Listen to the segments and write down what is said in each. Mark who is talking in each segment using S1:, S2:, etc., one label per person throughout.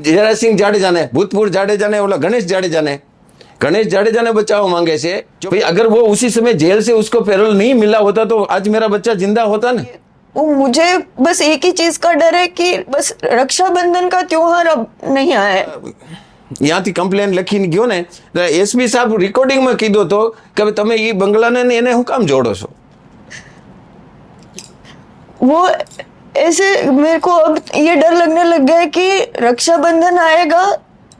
S1: जयराज सिंह जाडेजा ने भूतपूर्व जाडेजा ने बोला गणेश जाडेजा ने गणेश जाडेजा ने बचाव मांगे से जो भाई अगर वो उसी समय जेल से उसको पैरोल नहीं मिला होता तो आज मेरा बच्चा जिंदा होता ना
S2: वो मुझे बस एक ही चीज का डर है कि बस रक्षाबंधन का त्योहार अब नहीं आया है
S1: ત્યાંથી કમ્પ્લેન લખીને ગયો ને એસપી સાહેબ રેકોર્ડિંગમાં કીધું તો કે હવે તમે એ બંગલાને ને એને હું કામ જોડો છો
S2: वो ऐसे मेरे को अब ये डर लगने लग गया है कि रक्षाबंधन आएगा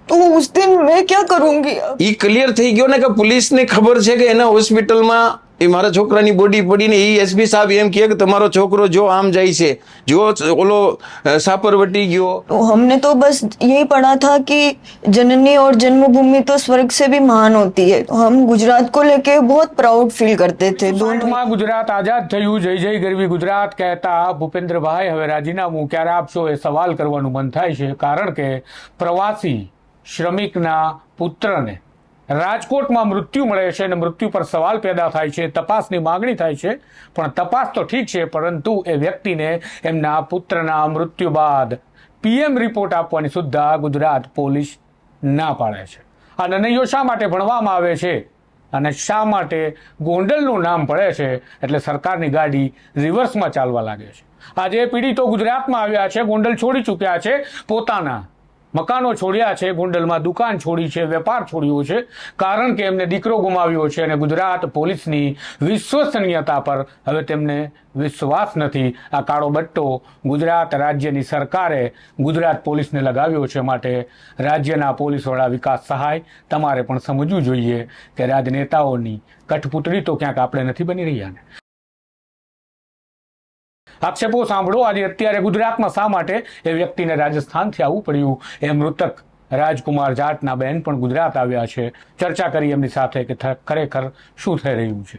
S2: तो उस दिन मैं क्या करूंगी अब
S1: એ ક્લિયર થઈ ગયો ને કે પોલીસને ખબર છે કે એના હોસ્પિટલમાં એ મારા છોકરાની બોડી પડીને એ એસપી સાહેબ એમ કહે કે તમારો છોકરો જો આમ જાય છે જો ઓલો અ, સાપરવટી ગયો
S2: तो हमने तो बस यही पढ़ा था कि जननी और जन्मभूमि तो स्वर्ग से भी महान होती है तो हम गुजरात को लेके बहुत प्राउड फील करते थे दोनों
S3: માં ગુજરાત આઝાદ થયું જય જય ગરવી ગુજરાત કહેતા ભૂપેન્દ્રભાઈ હવે રાજીનામું ક્યારે આપશો એ સવાલ કરવાનું મન થાય છે કારણ કે પ્રવાસી શ્રમિકના પુત્રને રાજકોટમાં મૃત્યુ મળે છે અને મૃત્યુ પર સવાલ પેદા થાય છે, તપાસની માગણી થાય છે, પણ તપાસ તો ઠીક છે, પરંતુ એ વ્યક્તિને એમના પુત્રના મૃત્યુ બાદ પીએમ રિપોર્ટ આપવાની સુદ્ધા ગુજરાત પોલીસ ના પાડે છે. આ નનૈયો શા માટે ભણવામાં આવે છે? અને શા માટે ગોંડલનું નામ પડે છે? એટલે સરકારની ગાડી રિવર્સમાં ચાલવા લાગે છે. આજે પીડિતો ગુજરાતમાં આવ્યા છે, ગોંડલ છોડી ચૂક્યા છે પોતાના મકાનો છોડ્યા છે ગુંડલમાં દુકાન છોડી છે, વેપાર છોડ્યો છે, કારણ કે એમને દીકરો ગુમાવ્યો છે અને ગુજરાત પોલીસની વિશ્વસનીયતા પર હવે તેમને વિશ્વાસ નથી. આ કાળો બટ્ટો ગુજરાત રાજ્યની સરકારે ગુજરાત પોલીસને લગાવ્યો છે માટે રાજ્યના પોલીસવાળા વિકાસ સહાય. તમારે પણ સમજવું જોઈએ કે રાજનેતાઓની કઠપૂતળી તો ક્યાંક આપણે નથી બની રહ્યા ને. આક્ષેપો સાંભળો આજે અત્યારે ગુજરાતમાં શા માટે એ વ્યક્તિને રાજસ્થાનથી આવવું પડ્યું એ મૃતક રાજકુમાર જાટના બેન પણ ગુજરાત આવ્યા છે ચર્ચા કરી એમની સાથે કે થ- ખરેખર શું થઈ રહ્યું છે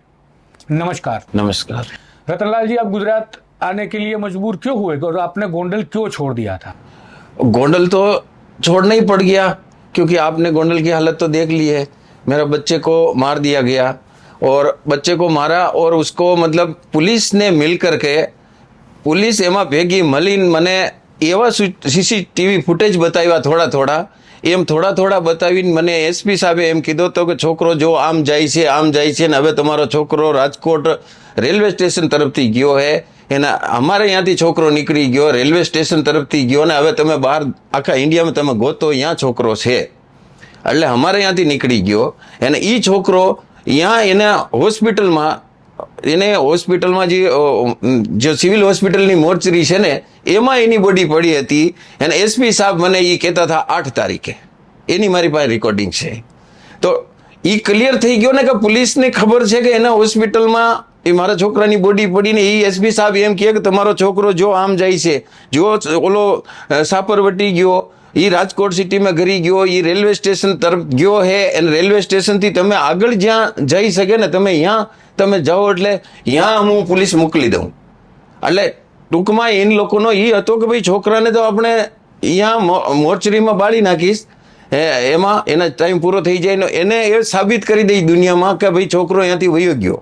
S3: नमस्कार
S1: नमस्कार
S3: रतनलाल जी आप गुजरात आने के लिए मजबूर क्यों हुए और आपने गोंडल क्यों छोड़ दिया था
S1: गोंडल तो छोड़ना ही पड़ गया क्योंकि आपने गोंडल की हालत तो देख ली है मेरा बच्चे को मार दिया गया और बच्चे को मारा और उसको मतलब पुलिस ने मिल करके પોલીસ એમાં ભેગી મળીને મને એવા સીસીટીવી ફૂટેજ બતાવ્યા થોડા થોડા. એમ થોડા થોડા બતાવીને મને એસપી સાહેબે એમ કીધો હતો કે છોકરો જો આમ જાય છે, આમ જાય છે ને હવે તમારો છોકરો રાજકોટ રેલવે સ્ટેશન તરફથી ગયો હે. એના અમારે ત્યાંથી છોકરો નીકળી ગયો, રેલવે સ્ટેશન તરફથી ગયો ને હવે તમે બહાર આખા ઇન્ડિયામાં તમે ગોતો ત્યાં છોકરો છે. એટલે અમારે ત્યાંથી નીકળી ગયો. અને એ છોકરો ત્યાં એના હોસ્પિટલમાં એને હોસ્પિટલમાં જે જે સિવિલ હોસ્પિટલની મોર્ચરી છે ને, એમાં એની બોડી પડી હતી. અને એસપી સાહેબ મને એ કહેતા હતા, આઠ તારીખે. એની મારી પાસે રેકોર્ડિંગ છે. તો એ ક્લિયર થઈ ગયો ને કે પોલીસને ખબર છે કે એના હોસ્પિટલમાં એ મારા છોકરાની બોડી પડીને એ એસપી સાહેબ એમ કહે કે, તમારો છોકરો જો આમ જાય છે, જો ઓલો સાપરવટી ગયો એ રાજકોટ સિટીમાં ઘરી ગયો એ રેલવે સ્ટેશન તરફ ગયો હે, અને રેલવે સ્ટેશનથી તમે આગળ જ્યાં જઈ શકે ને તમે ત્યાં તમે જાઓ એટલે ત્યાં હું પોલીસ મોકલી દઉં. એટલે ટૂંકમાં એ લોકોનો એ હતો કે ભાઈ છોકરાને તો આપણે અહીંયા મોર્ચરીમાં બાળી નાખીશ. હે, એમાં એના ટાઈમ પૂરો થઈ જાય એને એ સાબિત કરી દઈ દુનિયામાં કે ભાઈ છોકરો અહીંયાથી વયો ગયો.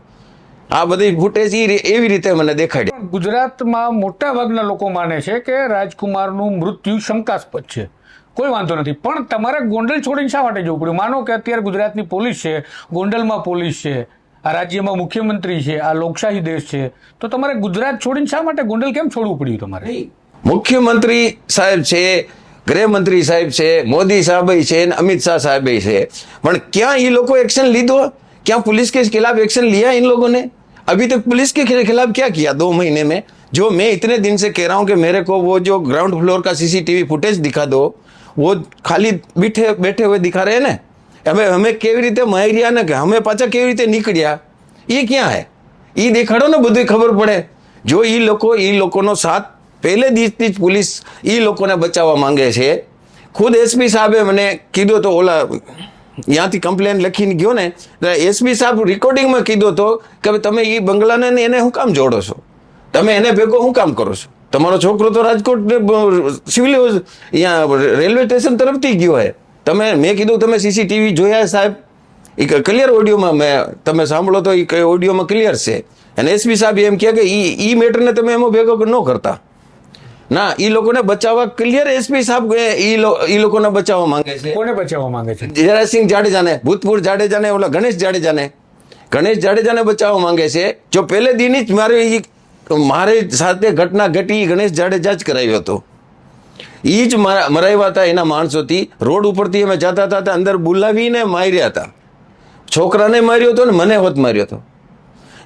S1: આ બધી ફૂટેજ એવી રીતે મને દેખાડી.
S3: ગુજરાતમાં મોટા ભાગના લોકો માને છે કે રાજકુમારનું મૃત્યુ શંકાસ્પદ છે. કોઈ વાંધો નથી પણ તમારે ગોંડલ છોડીને શા માટે જવું પડ્યું માનો કે અત્યારે ગુજરાતની પોલીસ છે ગોંડલમાં પોલીસ છે આ રાજ્યમાં મુખ્યમંત્રી છે આ લોકશાહી દેશ છે તો તમારે ગુજરાત છોડીને શા માટે ગોંડલ કેમ છોડવું પડ્યું તમારે
S1: મુખ્યમંત્રી સાહેબ છે ગૃહમંત્રી સાહેબ છે મોદી સાહેબ છે અને અમિત શાહ સાહેબ છે પણ ક્યાં ये લોકો एक्शन લીધો क्या पुलिस के खिलाफ एक्शन लिया इन लोगों ने अभी तक पुलिस के खिलाफ क्या किया दो महीने में जो मैं इतने दिन से कह रहा हूं कि मेरे को वो जो ग्राउंड फ्लोर का सीसीटीवी फुटेज दिखा दो વો ખાલી બીઠે બેઠે હોય દિખા રહે ને હવે અમે કેવી રીતે રહ્યા ને કે અમે પાછા કેવી રીતે નીકળ્યા એ ક્યાં હે એ દેખાડો ને બધું ખબર પડે જો એ લોકો એ લોકોનો સાથ પહેલે દિવસથી જ પોલીસ એ લોકોને બચાવવા માંગે છે ખુદ એસપી સાહેબે મને કીધો તો ઓલા ત્યાંથી કમ્પ્લેન લખીને ગયો ને એસપી સાહેબ રેકોર્ડિંગમાં કીધો તો કે તમે એ બંગલાને એને હું કામ જોડો છો તમે એને ભેગો શું કામ કરો છો? તમારો છોકરો તો રાજકોટ સિવિલ અહીંયા રેલવે સ્ટેશન તરફથી ગયો હે. તમે મેં કીધું તમે સીસીટીવી જોયા સાહેબ. એ ક્લિયર ઓડિયોમાં મેં તમે સાંભળો તો એ ઓડિયોમાં ક્લિયર છે. અને એસપી સાહેબ એમ કહે કે ઈ એ મેટરને તમે એમાં ભેગો ન કરતા. ના એ લોકોને બચાવવા ક્લિયર એસપી સાહેબ એ લોકોને બચાવવા માંગે છે.
S3: કોને બચાવવા માંગે છે?
S1: જયરાજસિંહ જાડેજાને ભૂતપૂર્વ જાડેજાને ઓલા ગણેશ જાડેજાને. ગણેશ જાડેજાને બચાવવા માંગે છે. જો પહેલે દિન જ મારે મારી સાથે ઘટના ઘટી ગણેશ જાડેજા જ કરાવ્યો હતો. એ જ મારા- મરાવ્યા હતા એના માણસોથી રોડ ઉપરથી અમે જતા હતા ત્યાં અંદર બોલાવીને માર્યા હતા. છોકરાને માર્યો હતો ને મને હોત માર્યો હતો.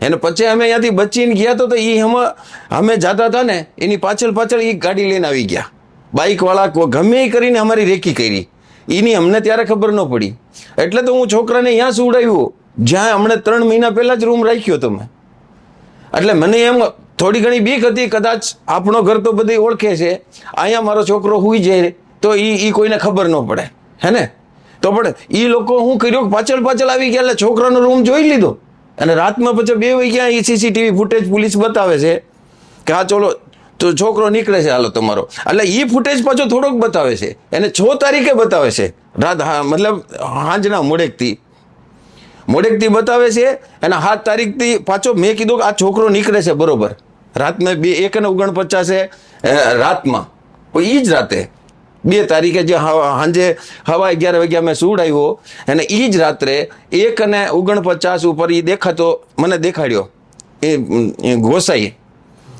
S1: એને પછી અમે અહીંયાથી બચીને ગયા તો એ અમે અમે જતા હતા ને, એની પાછળ પાછળ એ ગાડી લઈને આવી ગયા. બાઇકવાળા ગમે એ કરીને અમારી રેકી કરી. એની અમને ત્યારે ખબર ન પડી. એટલે તો હું છોકરાને અહીંયા સુવડાવ્યો. જ્યાં હમણાં ત્રણ મહિના પહેલાં જ રૂમ રાખ્યો હતો મેં. એટલે મને એમ થોડી ઘણી બીક હતી, કદાચ આપણો ઘર તો બધી ઓળખે છે. અહીંયા મારો છોકરો હુઈ જાય તો એ એ કોઈને ખબર ન પડે. હે ને? તો પણ એ લોકો હું કર્યો પાછળ પાછળ આવી ગયા એટલે છોકરાનો રૂમ જોઈ લીધો. અને રાતમાં પછી બે વાગ્યા એ સીસીટીવી ફૂટેજ પોલીસ બતાવે છે કે હા ચલો, તો છોકરો નીકળે છે હાલો તમારો. એટલે એ ફૂટેજ પાછો થોડોક બતાવે છે. એને છ તારીખે બતાવે છે. રાત હા, મતલબ સાંજના મોડેકથી. મોડેકથી બતાવે છે અને સાત તારીખથી પાછો મેં કીધું કે આ છોકરો નીકળે છે, બરોબર. રાતના બે, એક ને ઓગણપચાસે રાતમાં. એ જ રાતે. બે તારીખે જે સાંજે હવા અગિયાર વાગ્યા મેં સુવડાવ્યો અને એ જ રાત્રે એક અને ઓગણપચાસ ઉપર એ દેખાતો, મને દેખાડ્યો. એ એ ગોસાઈ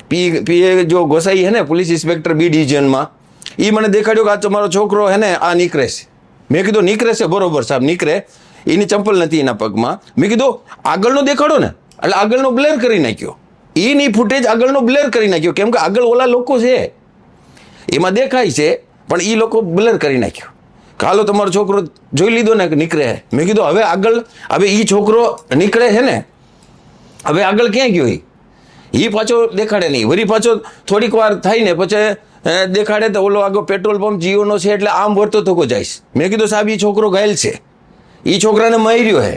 S1: પી પીએ જો ગોસાઈ હે ને, પોલીસ ઇન્સ્પેક્ટર બી ડિવિઝનમાં એ મને દેખાડ્યો કે આ તમારો છોકરો હે ને, આ નીકળે છે. મેં કીધું નીકળે છે, બરોબર સાહેબ, નીકળે. એની ચંપલ નથી એના પગમાં. મેં કીધું, આગળનો દેખાડો ને. એટલે આગળનો બ્લેર કરી નાખ્યો. એની ફૂટેજ આગળનો બ્લેર કરી નાખ્યો. કેમ કે આગળ ઓલા લોકો છે. એમાં દેખાય છે, પણ એ લોકો બ્લેર કરી નાખ્યો. કાલો તમારો છોકરો જોઈ લીધો ને નીકળે. મેં કીધું, હવે આગળ, હવે એ છોકરો નીકળે છે ને, હવે આગળ ક્યાં ગયો એ પાછો દેખાડે નહીં. વળી પાછો થોડીક વાર થાય ને, પછી દેખાડે તો ઓલો આગળ પેટ્રોલ પંપ જીઓનો છે એટલે આમ વર્તો થકો જઈશ મેં કીધું, સાહેબ એ છોકરો ઘાયલ છે. એ છોકરાને માર્યો હે.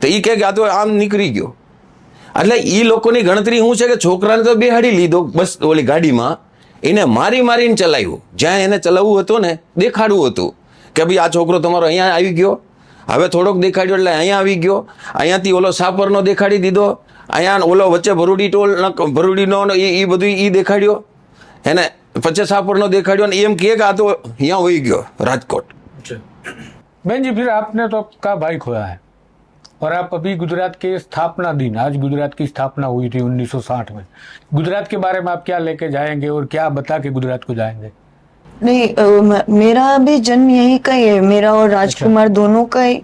S1: તો એ કહે કે આ તો આમ નીકળી ગયો. એટલે એ લોકોની ગણતરી શું છે કે છોકરાને તો બેહાડી લીધો. બસ ઓલી ગાડીમાં એને મારી મારીને ચલાવ્યું. જ્યાં એને ચલાવવું હતું ને દેખાડવું હતું કે ભાઈ આ છોકરો તમારો અહીંયા આવી ગયો. હવે થોડોક દેખાડ્યો એટલે અહીંયા આવી ગયો. અહીંયાથી ઓલો સાપરનો દેખાડી દીધો. અહીંયા ઓલો વચ્ચે ભરૂડી ટોલ ભરૂડીનો એ બધું એ દેખાડ્યો. એને પછી સાપરનો દેખાડ્યો ને એમ કહે કે આ તો અહીંયા હોઈ ગયો રાજકોટ.
S3: बहन जी फिर आपने तो का भाई खोया है। और आप अभी गुजरात के स्थापना दिन आज गुजरात की स्थापना हुई थी 1960 में। गुजरात के बारे में आप क्या लेके जाएँगे और क्या बता के गुजरात को जाएँगे?
S2: नहीं मेरा भी जन्म यही का ही है। मेरा और राजकुमार अच्छा। दोनों का ही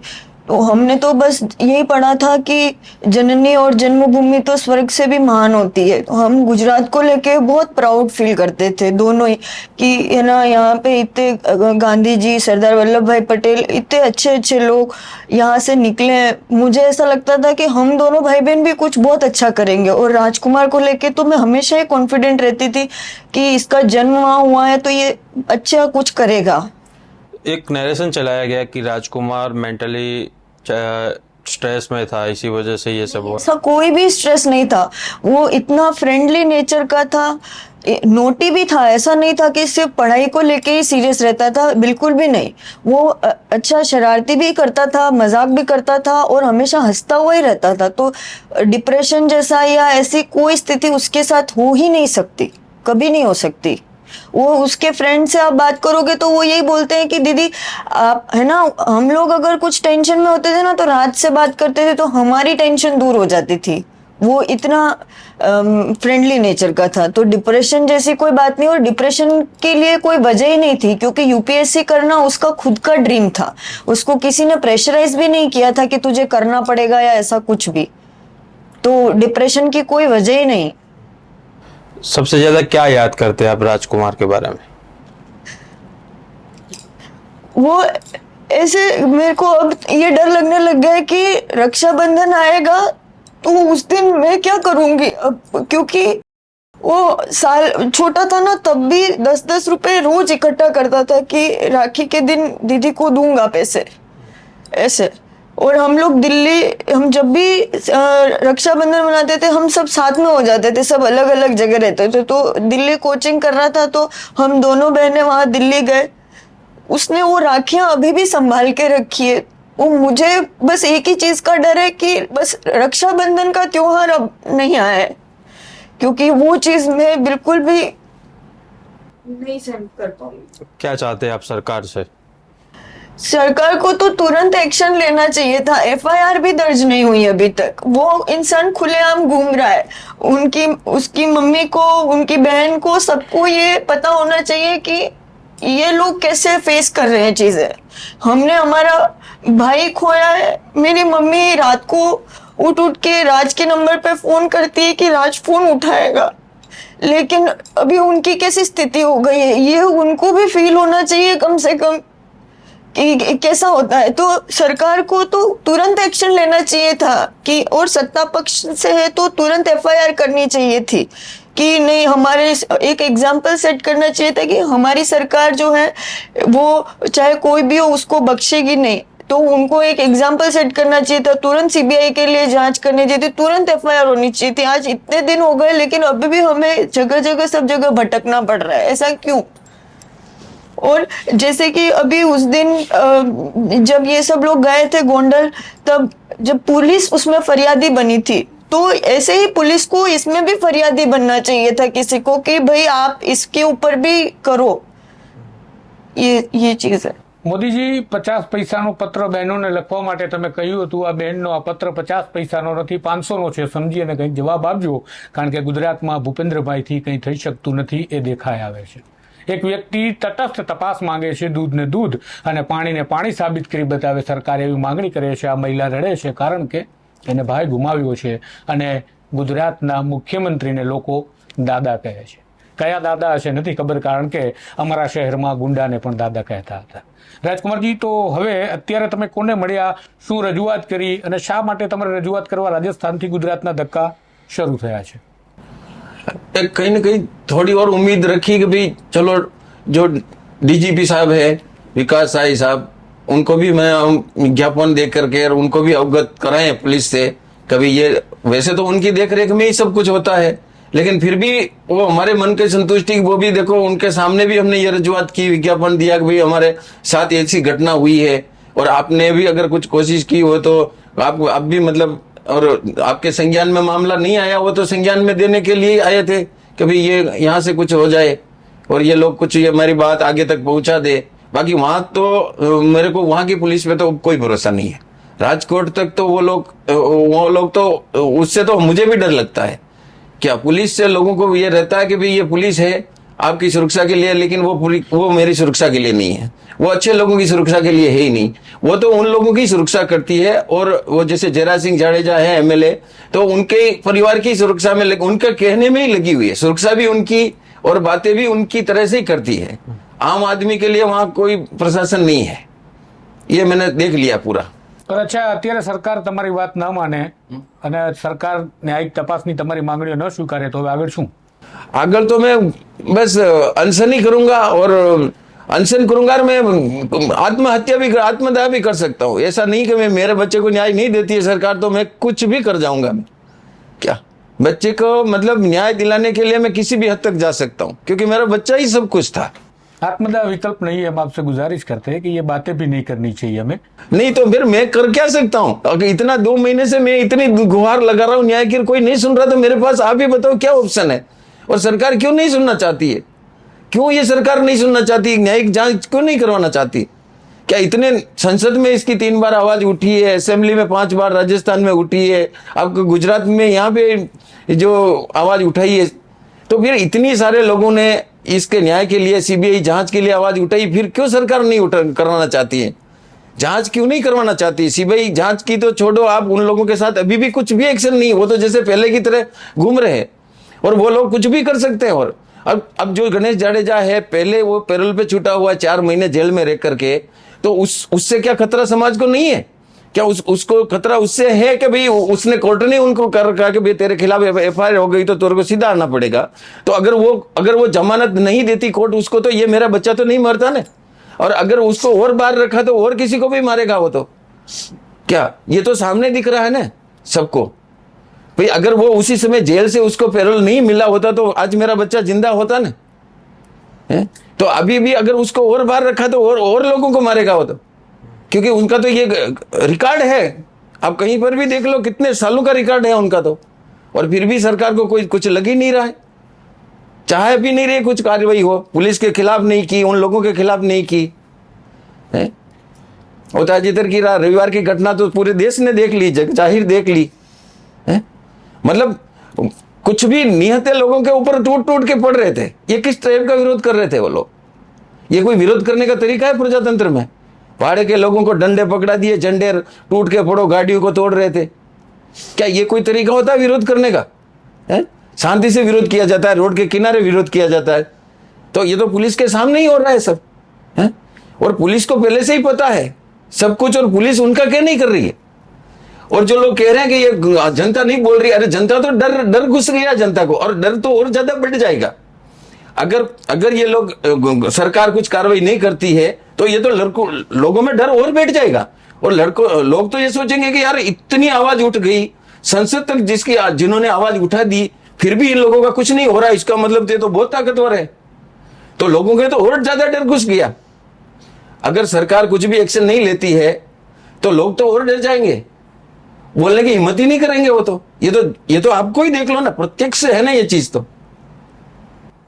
S2: तो हमने तो बस यही पढ़ा था कि जननी और जन्मभूमि तो स्वर्ग से भी महान होती है। तो हम गुजरात को लेके बहुत प्राउड फील करते थे दोनों ही कि, है ना, यहाँ पे इतने गांधी जी सरदार वल्लभ भाई पटेल इतने अच्छे अच्छे लोग यहाँ से निकले हैं। मुझे ऐसा लगता था कि हम दोनों भाई बहन भी कुछ बहुत अच्छा करेंगे और राजकुमार को लेके तो मैं हमेशा ही कॉन्फिडेंट रहती थी कि इसका जन्म वहाँ हुआ है तो ये अच्छा कुछ करेगा।
S4: एक नरेशन चलाया गया कि राजकुमार मेंटली स्ट्रेस में था, इसी वजह से ये सब हुआ।
S2: ऐसा कोई भी स्ट्रेस नहीं था। वो इतना फ्रेंडली नेचर का था नोटी भी था। ऐसा नहीं था कि सिर्फ़ पढ़ाई को लेके ही सीरियस रहता था, बिल्कुल भी नहीं। वो अच्छा शरारती भी करता था, मज़ाक भी करता था और हमेशा हंसता हुआ ही रहता था। तो डिप्रेशन जैसा या ऐसी कोई स्थिति उसके साथ हो ही नहीं सकती, कभी नहीं हो सकती। वो उसके फ्रेंड से आप बात करोगे तो वो यही बोलते हैं कि दीदी, आप, है ना, हम लोग अगर कुछ टेंशन में होते थे ना तो रात से बात करते थे तो हमारी टेंशन दूर हो जाती थी। वो इतना फ्रेंडली नेचर का था। तो डिप्रेशन जैसी कोई बात नहीं, और डिप्रेशन के लिए कोई वजह ही नहीं थी, क्योंकि यूपीएससी करना उसका खुद का ड्रीम था। उसको किसी ने प्रेशराइज भी नहीं किया था कि तुझे करना पड़ेगा या ऐसा कुछ भी। तो डिप्रेशन की कोई वजह ही नहीं।
S4: सबसे ज़्यादा क्या याद करते हैं आप राजकुमार के बारे में?
S2: वो ऐसे मेरे को अब ये डर लगने लग गया है कि रक्षाबंधन आएगा तो उस दिन मैं क्या करूँगी? अब क्योंकि वो साल छोटा था ना, तब भी दस दस रुपए रोज इकट्ठा करता था कि राखी के दिन दीदी को दूँगा पैसे। ऐसे। और हम लोग दिल्ली हम जब भी रक्षाबंधन मनाते थे हम सब साथ में हो जाते थे सब अलग अलग जगह रहते थे। तो दिल्ली कोचिंग कर रहा था तो हम दोनों बहनें वहाँ दिल्ली गए। उसने वो राखियाँ अभी भी संभाल के रखी है। वो मुझे बस एक ही चीज़ का डर है कि बस रक्षाबंधन का त्योहार अब नहीं आया है। क्योंकि वो चीज़ मैं बिल्कुल भी नहीं सेंड कर पाऊँगी।
S4: क्या चाहते हैं आप सरकार से?
S2: सरकार को तो तुरंत एक्शन लेना चाहिए था। एफआईआर भी दर्ज नहीं हुई अभी तक। वो इंसान खुलेआम घूम रहा है। उनकी, उसकी मम्मी को, उनकी बहन को सबको ये पता होना चाहिए कि ये लोग कैसे फेस कर रहे हैं चीज़ें। हमने हमारा भाई खोया है। मेरी मम्मी रात को उठ उठ के राज के नंबर पे फ़ोन करती है कि राज फ़ोन उठाएगा। लेकिन अभी उनकी कैसी स्थिति हो गई है? ये उनको भी फील होना चाहिए कम से कम। कैसा होता है? तो सरकार को तो तुरंत एक्शन लेना चाहिए था कि, और सत्ता पक्ष से है तो तुरंत एफआईआर करनी चाहिए थी कि नहीं, हमारे एक एग्ज़ाम्पल सेट करना चाहिए था कि हमारी सरकार जो है, वो चाहे कोई भी हो, उसको बख्शेगी नहीं। तो उनको एक एग्ज़ाम्पल सेट करना चाहिए था, तुरंत सीबीआई के लिए जाँच करनी चाहिए थी, तुरंत एफआईआर होनी चाहिए थी। आज इतने दिन हो गए, लेकिन अभी भी हमें जगह जगह सब जगह भटकना पड़ रहा है। ऐसा क्यों? और जैसे कि अभी उस दिन अ, जब ये सब लोग गए थे गोंडल तब जब पुलिस उसमें फरियादी बनी थी तो ऐसे ही पुलिस को इसमें भी फरियादी बनना चाहिए था किसी को कि भाई आप इसके ऊपर भी करो ये ये चीज है
S3: મોદીજી પચાસ પૈસાનો પત્ર બહેનોને લખવા માટે તમે કહ્યું હતું આ બહેનનો આ પત્ર પચાસ પૈસાનો નથી પાંચસોનો છે સમજી અને કંઈક જવાબ આપજો કારણ કે ગુજરાતમાં ભૂપેન્દ્રભાઈથી કંઈ થઈ શકતું નથી એ દેખાઈ આવે છે એક વ્યક્તિ તટસ્થ તપાસ માંગે છે દૂધને દૂધ અને પાણીને પાણી સાબિત કરી બતાવે. સરકાર એવી માંગણી કરે છે, આ મહિલા રડે છે કારણ કે એને ભાઈ ગુમાવ્યો છે અને ગુજરાતના મુખ્યમંત્રીને લોકો દાદા કહે છે. કયા દાદા હશે નથી ખબર કારણ કે અમારા શહેરમાં ગુંડાને પણ દાદા કહેતા હતા. રાજકુમારજી તો હવે અત્યારે તમે કોને મળ્યા? શું રજૂઆત કરી? અને શા માટે તમારે રજૂઆત કરવા? રાજસ્થાનથી ગુજરાતના ધક્કા શરૂ થયા છે.
S1: एक कहीं ना कहीं थोड़ी और उम्मीद रखी कि भाई, चलो, जो डीजीपी साहब है, विकास साई साहब, उनको भी मैं विज्ञापन दे करके और उनको भी अवगत कराएँ पुलिस से कभी ये, वैसे तो उनकी देख रेख में ही सब कुछ होता है, लेकिन फिर भी वो हमारे मन के संतुष्टि, वो भी देखो, उनके सामने भी हमने ये रजुआत की, विज्ञापन दिया कि भाई हमारे साथ ऐसी घटना हुई है, और आपने भी अगर कुछ कोशिश की हो तो आप आप भी मतलब और आपके संज्ञान में मामला नहीं आया वो तो संज्ञान में देने के लिए आए थे कि भाई ये यहाँ से कुछ हो जाए और ये लोग कुछ ये हमारी बात आगे तक पहुँचा दे। बाकी वहाँ तो मेरे को वहाँ की पुलिस पे तो कोई भरोसा नहीं है। राजकोट तक तो वो लोग वो लोग तो उससे तो मुझे भी डर लगता है। क्या पुलिस से लोगों को ये रहता है कि भाई ये पुलिस है आपकी सुरक्षा के लिए, लेकिन वो वो मेरी सुरक्षा के लिए नहीं है। वो अच्छे लोगों की सुरक्षा के लिए है ही नहीं वो तो उन लोगों की सुरक्षा करती है और वो जैसे जयरा सिंह जाडेजा है एमएलए तो उनके परिवार की सुरक्षा में लग, उनके कहने में ही लगी हुई है सुरक्षा भी उनकी और बातें भी उनकी तरह से ही करती है आम आदमी के लिए वहां कोई प्रशासन नहीं है ये मैंने देख लिया पूरा
S3: પણ અચ્છા અત્યારે સરકાર તમારી વાત ન માને અને સરકાર ન્યાયિક તપાસની તમારી માંગણીઓ ન સ્વીકારે તો હવે આગળ શું
S1: आगर तो मैं बस अनशन ही करूंगा और अनशन करूँगा मैं आत्महत्या भी आत्मदाह भी कर सकता हूँ। ऐसा नहीं कि मैं मेरे बच्चे को न्याय नहीं देती है सरकार तो मैं कुछ भी कर जाऊँगा मैं। क्या? बच्चे को मतलब न्याय दिलाने के लिए मैं किसी भी हद तक जा सकता हूँ क्योंकि मेरा बच्चा ही सब कुछ था।
S3: आत्मदाह विकल्प नहीं है हम आपसे गुजारिश करते हैं कि ये बातें भी नहीं करनी चाहिए हमें।
S1: नहीं तो फिर मैं कर क्या सकता हूँ? अगर इतना दो महीने से मैं इतनी गुहार लगा रहा हूँ न्याय की कोई नहीं सुन रहा तो मेरे पास आप ही बताओ क्या ऑप्शन है? और सरकार क्यों नहीं सुनना चाहती है? क्यों ये सरकार नहीं सुनना चाहती? न्यायिक जाँच क्यों नहीं करवाना चाहती? क्या इतने संसद में इसकी तीन बार आवाज़ उठी है असेंबली में पाँच बार, राजस्थान में उठी है आपको गुजरात में यहाँ पे जो आवाज़ उठाई है तो फिर इतनी सारे लोगों ने इसके न्याय के लिए सीबीआई जाँच के लिए आवाज़ उठाई, फिर क्यों सरकार नहीं उठा, करवाना चाहती है? जाँच क्यों नहीं करवाना चाहती? सीबीआई जाँच की तो छोड़ो, आप उन लोगों के साथ अभी भी कुछ भी एक्शन नहीं, वो तो जैसे पहले की तरह घूम रहे और वो लोग कुछ भी कर सकते हैं और अब अब जो गणेश जाडेजा है, पहले वो पैरोल पे छूटा हुआ चार महीने जेल में रह करके तो उस, उससे क्या खतरा समाज को नहीं है? क्या उस, उसको खतरा उससे है कि भाई उसने कोर्ट ने उनको कर कहा कि भाई तेरे खिलाफ एफआईआर हो गई तो तेरे को सीधा आना पड़ेगा? तो अगर वो अगर वो जमानत नहीं देती कोर्ट उसको तो ये मेरा बच्चा तो नहीं मरता ना। और अगर उसको और बाहर रखा तो और किसी को भी मारेगा वो तो। क्या? ये तो सामने दिख रहा है ना सबको। भाई, अगर वो उसी समय जेल से उसको पैरोल नहीं मिला होता तो आज मेरा बच्चा ज़िंदा होता ना? है? तो अभी भी अगर उसको और बाहर रखा तो और और लोगों को मारेगा वो तो। क्योंकि उनका तो ये रिकॉर्ड है। आप कहीं पर भी देख लो, कितने सालों का रिकॉर्ड है उनका तो। और फिर भी सरकार को कोई, कुछ लग ही नहीं रहा है। चाहे भी नहीं रही, कुछ कार्रवाई हो। पुलिस के खिलाफ नहीं की, उन लोगों के खिलाफ नहीं की। है? वो ताजिदर की रविवार की घटना तो पूरे देश ने देख ली ज़ाहिर देख ली। मतलब कुछ भी निहत्ते लोगों के ऊपर टूट टूट के पड़ रहे थे, ये किस टाइप का विरोध कर रहे थे वो लोग? ये कोई विरोध करने का तरीका है प्रजातंत्र में? पहाड़े के लोगों को डंडे पकड़ा दिए, झंडे टूट के पड़ो गाड़ियों को तोड़ रहे थे। क्या ये कोई तरीका होता है विरोध करने का? है? शांति से विरोध किया जाता है, रोड के किनारे विरोध किया जाता है। तो ये तो पुलिस के सामने ही हो रहा है सब। है? और पुलिस को पहले से ही पता है, सब कुछ और पुलिस उनका क्या नहीं कर रही है? और जो लोग कह रहे हैं कि ये जनता नहीं बोल रही, अरे जनता तो डर डर घुस गया जनता को, और डर तो और ज़्यादा बढ़ जाएगा। अगर अगर ये लोग सरकार कुछ कार्रवाई नहीं करती है तो ये तो लड़कों, लोगों में डर और बैठ जाएगा। और लड़कों लोग तो ये सोचेंगे कि यार इतनी आवाज़ उठ गई, संसद तक जिसकी जिन्होंने आवाज़ उठा दी, फिर भी इन लोगों का कुछ नहीं हो रहा, इसका मतलब ये तो बहुत ताकतवर है। तो लोगों के तो और ज़्यादा डर घुस गया। अगर सरकार कुछ भी एक्शन नहीं लेती है तो लोग तो और डर जाएँगे। बोलने की हिम्मत ही नहीं करेंगे वो तो। ये तो ये तो आपको ही देख लो ना प्रत्यक्ष है ना ये चीज़ तो।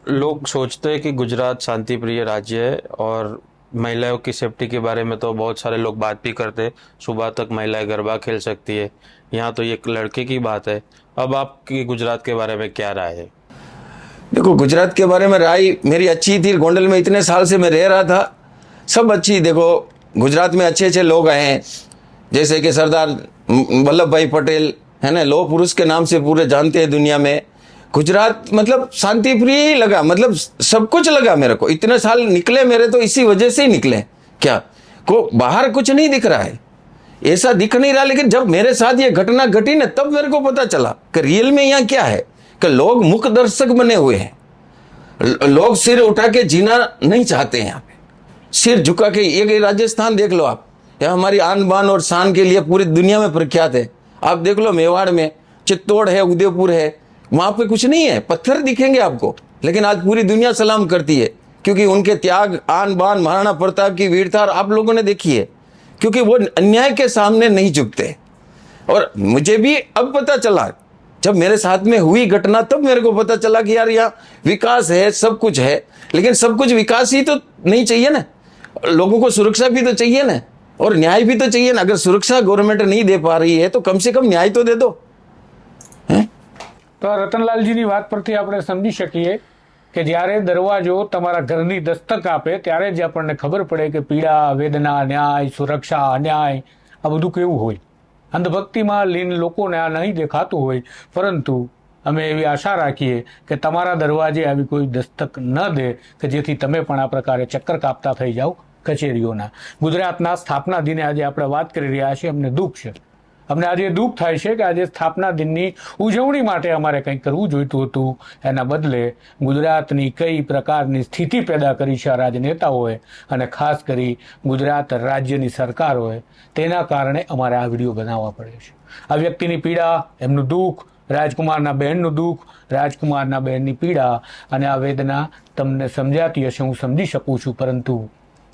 S4: लोग सोचते हैं कि गुजरात शांति प्रिय राज्य है और महिलाओं की सेफ्टी के बारे में तो बहुत सारे लोग बात भी करते सुबह तक महिलाएँ गरबा खेल सकती है। यहाँ तो ये लड़के की बात है। अब आपकी गुजरात के बारे में क्या राय है?
S1: देखो गुजरात के बारे में राय मेरी अच्छी थी। गोंडल में इतने साल से मैं रह रहा था। सब अच्छी देखो गुजरात में अच्छे अच्छे लोग आए हैं। जैसे कि सरदार वल्लभ भाई पटेल, है ना, लोह पुरुष के नाम से पूरे जानते हैं दुनिया में। गुजरात मतलब शांति प्रिय ही लगा मतलब सब कुछ लगा मेरे को। इतने साल निकले मेरे तो इसी वजह से ही निकले। क्या? को बाहर कुछ नहीं दिख रहा है। ऐसा दिख नहीं रहा, लेकिन जब मेरे साथ ये घटना घटी ना, तब मेरे को पता चला कि रियल में यहाँ क्या है, कि लोग मुख दर्शक बने हुए हैं। लोग सिर उठा के जीना नहीं चाहते हैं यहाँ पे। सिर झुका के, ये राजस्थान देख लो आप। यह हमारी आन बान और शान के लिए पूरी दुनिया में प्रख्यात है। आप देख लो मेवाड़ में, चित्तौड़ है, उदयपुर है, वहाँ पे कुछ नहीं है, पत्थर दिखेंगे आपको। लेकिन आज पूरी दुनिया सलाम करती है, क्योंकि उनके त्याग आन बान महाराणा प्रताप की वीरता आप लोगों ने देखी है, क्योंकि वो अन्याय के सामने नहीं झुकते। और मुझे भी अब पता चला, जब मेरे साथ में हुई घटना, तब मेरे को पता चला कि यार यहाँ विकास है, सब कुछ है। लेकिन सब कुछ विकास ही तो नहीं चाहिए ना। लोगों को सुरक्षा भी तो चाहिए ना। और न्याय भी तो चाहिए ना अगर सुरक्षा गवर्नमेंट नहीं दे पा रही है तो कम से कम न्याय तो दे दो
S3: તો આ રતનલાલજીની વાત પરથી આપણે સમજી શકીએ કે જ્યારે દરવાજો તમારા ઘરની દસ્તક આપે ત્યારે જ આપણને ખબર પડે કે પીડા વેદના ન્યાય સુરક્ષા અન્યાય આ બધું કેવું હોય અંધભક્તિમાં લીન લોકોને આ નહીં દેખાતું હોય પરંતુ અમે એવી આશા રાખીએ કે તમારા દરવાજે આવી કોઈ દસ્તક ન દે કે જેથી તમે પણ આ પ્રકારે ચક્કર કાપતા થઈ જાઓ કચેરીઓના. ગુજરાતના સ્થાપના દિને આજે આપણે વાત કરી રહ્યા છીએ, અમને દુઃખ છે. અમને આજે દુઃખ થાય છે કે આજે સ્થાપના દિનની ઉજવણી માટે અમારે કંઈક કરવું જોઈતું હતું. એના બદલે ગુજરાતની કઈ પ્રકારની સ્થિતિ પેદા કરી છે આ રાજનેતાઓએ અને ખાસ કરી ગુજરાત રાજ્યની સરકારોએ, તેના કારણે અમારે આ વીડિયો બનાવવા પડે છે. આ વ્યક્તિની પીડા, એમનું દુઃખ, રાજકુમારના બહેનનું દુઃખ, રાજકુમારના બહેનની પીડા અને આ વેદના તમને સમજાતી હશે, હું સમજી શકું છું, પરંતુ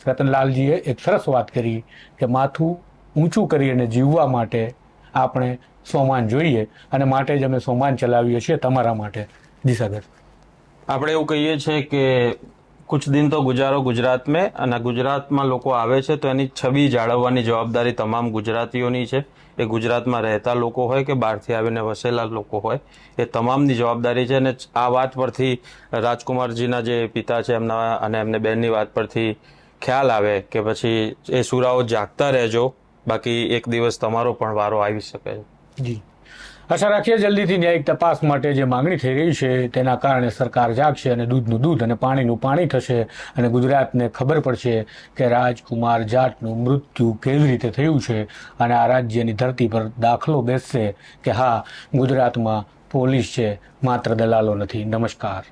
S3: રતનલાલજીએ એક સરસ વાત કરી કે માથું ઊંચું કરી અને જીવવા માટે આપણે સોમાન જોઈએ અને માટે જ અમે સોમાન ચલાવીએ છીએ તમારા માટે. દિશાગર
S4: આપણે એવું કહીએ છીએ કે કુછ દિન તો ગુજારો ગુજરાત મેં અને ગુજરાતમાં લોકો આવે છે તો એની છબી જાળવવાની જવાબદારી તમામ ગુજરાતીઓની છે. એ ગુજરાતમાં રહેતા લોકો હોય કે બહારથી આવીને વસેલા લોકો હોય, એ તમામની જવાબદારી છે. અને આ વાત પરથી રાજકુમારજીના જે પિતા છે એમના અને એમને બેનની વાત પરથી ખ્યાલ આવે કે પછી એ સુરાઓ જાગતા રહેજો, બાકી એક દિવસ તમારો પણ વારો આવી શકે
S3: જી. આશા રાખીએ જલ્દીથી ન્યાયિક તપાસ માટે જે માંગણી થઈ રહી છે, તેના કારણે સરકાર જાગશે અને દૂધનું દૂધ અને પાણીનું પાણી થશે અને ગુજરાતને ખબર પડશે કે રાજકુમાર જાટનું મૃત્યુ કેવી રીતે થયું છે અને આ રાજ્યની ધરતી પર દાખલો બેસશે કે હા, ગુજરાતમાં પોલીસ છે, માત્ર દલાલો નથી. નમસ્કાર.